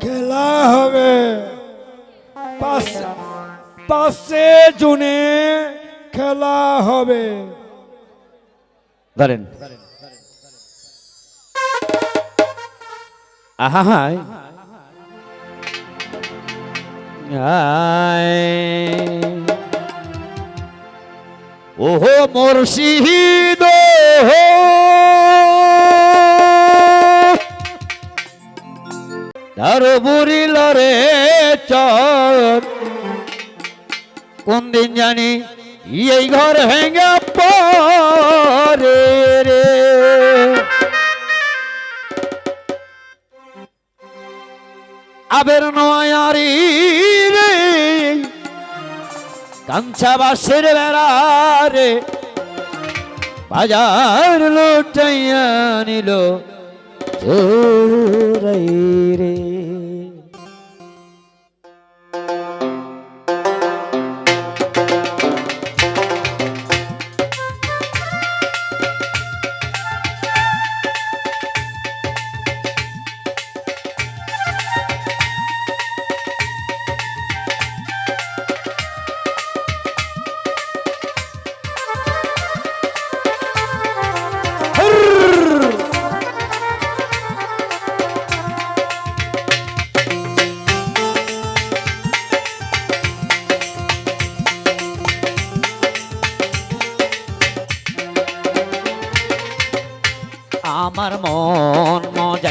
খেলা হবে। পাঁচ জুনে খেলা হবে। ধরেন। আহা হাই ওহো মুর্শিদ। তার বুড়িল রে চর। কোন দিন জানি এই ঘর ভেঙে পরে রে। আবের নয়ারি রে কাঞ্চা বাসের বেড়া রে। বাজার লুটাইয়া নিল রে।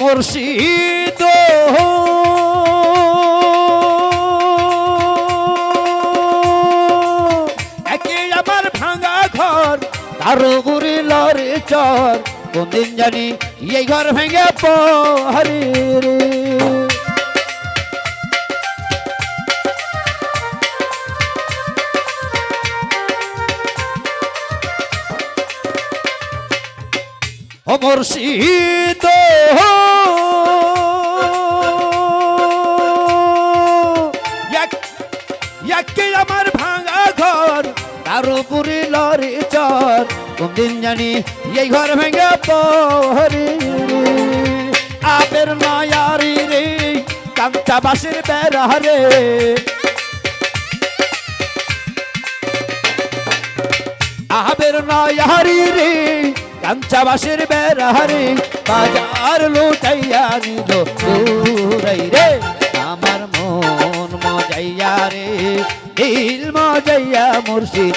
মুর্শিদ একে আমার ভাঙা ঘর কারও গুড়ি লরে চর। কোন দিন জানি এই ঘর ভেঙে পরে রে। ও মুর্শিদ উপরে লরে চর। কোন দিন জানি এই ঘর ভেঙে পরে আপের নয়ারি রে কান্তা বাসের বেড়া রে। আবের নয়ারি রে কাঞ্চাবাসের বেড়ারে বাজার লুটাইয়া নিল দূরাই রে। আমার মন মজাইয়া রে, দিল মজাইয়া মুর্শিদ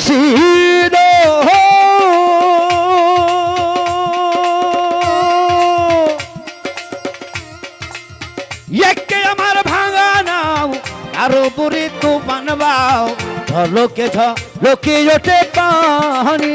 মুর্শিদ একে আমার ভাঙা নাও আর উপরে তুফান বাও ঝলকে ঝলকে ওঠে পানি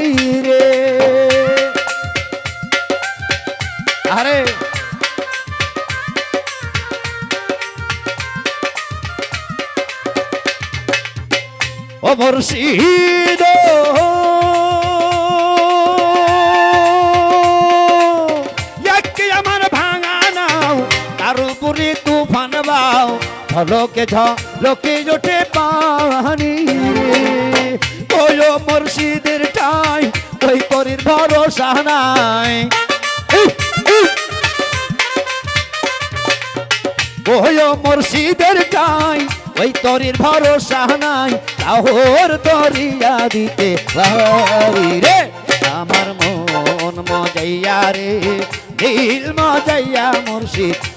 ঝলকে ঝলকে জোটে পানি ওই মুর্শিদের ঠাই ওই করির ভরসা নাই। ওই মুর্শিদের ঠাই ওই তরির ভরসা নাই তাহর তরিয়া দিতে রে। আমার মন মজাইয়া রে দিল মজাইয়া মুর্শিদ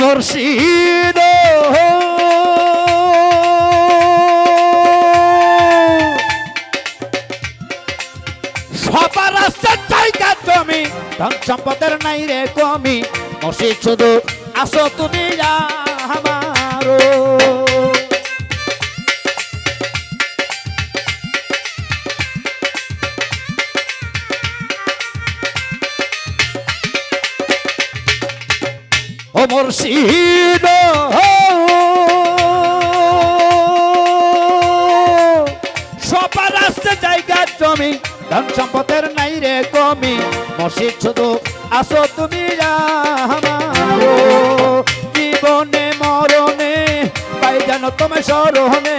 মুর্শিদ সবার জায়গা জমি ধন সম্পদের নাই রে কমি। মসজিদ শুধু আসো তুমি আমারো ও মুর্শিদ সবার আসছে জায়গা জমি, ধন সম্পদের নাই রে কমি। মসজিদ শুধু আসো তুমি জীবনে, মরণে, পাই জানো তোমার স্মরণে।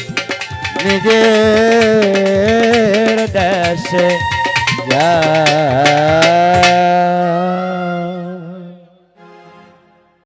নিজের দেশে যা